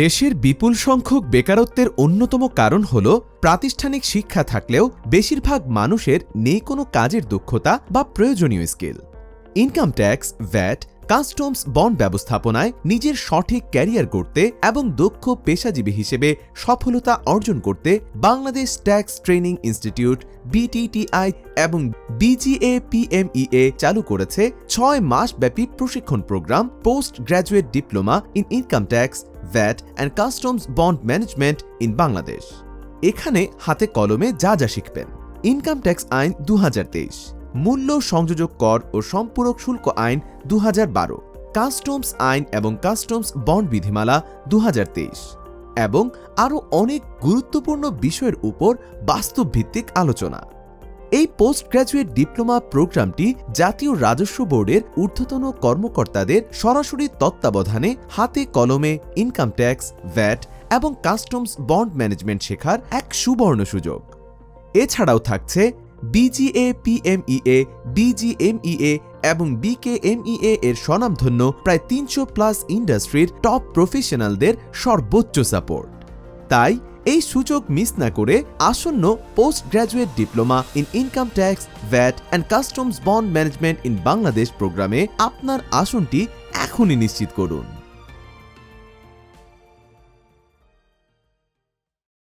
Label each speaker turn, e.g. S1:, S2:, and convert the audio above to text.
S1: দেশের বিপুল সংখ্যক বেকারত্বের অন্যতম কারণ হল, প্রাতিষ্ঠানিক শিক্ষা থাকলেও বেশিরভাগ মানুষের নেই কোনো কাজের দক্ষতা বা প্রয়োজনীয় skill. Income tax, VAT, customs, bond ব্যবস্থাপনায় নিজের সঠিক ক্যারিয়ার গড়তে এবং দক্ষ পেশাজীবী হিসেবে সফলতা অর্জন করতে Bangladesh tax training institute, BTTI এবং বিজিএ পিএমইএ চালু করেছে ছয় মাসব্যাপী প্রশিক্ষণ program, post graduate diploma in income tax VAT and customs bond management in Bangladesh এখানে হাতে কলমে যা যা শিখবেন। ইনকাম ট্যাক্স আইন দু মূল্য সংযোজক কর ও সম্পূরক শুল্ক আইন দু হাজার বারো। কাস্টমস আইন এবং কাস্টমস বন্ড বিধিমালা দু হাজার তেইশ। এবং আরও অনেক গুরুত্বপূর্ণ বিষয়ের উপর বাস্তবভিত্তিক আলোচনা। এই পোস্ট গ্র্যাজুয়েট ডিপ্লোমা প্রোগ্রামটি জাতীয় রাজস্ব বোর্ডের ঊর্ধ্বতন কর্মকর্তাদের সরাসরি তত্ত্বাবধানে হাতে কলমে ইনকাম ট্যাক্স ভ্যাট এবং কাস্টমস বন্ড ম্যানেজমেন্ট শেখার এক সুবর্ণ সুযোগ। এছাড়াও থাকছে বিজিএ পিএমইএ বিজিএমইএ এবং বিকেএমইএ এর স্বনামধন্য প্রায় তিনশো প্লাস ইন্ডাস্ট্রির টপ প্রফেশনালদের সর্বোচ্চ সাপোর্ট তাই এই সুযোগ মিস না করে আসন্ন post graduate diploma in income tax, VAT, and customs bond management in Bangladesh প্রোগ্রামে আপনার আসনটি এখনই নিশ্চিত করুন।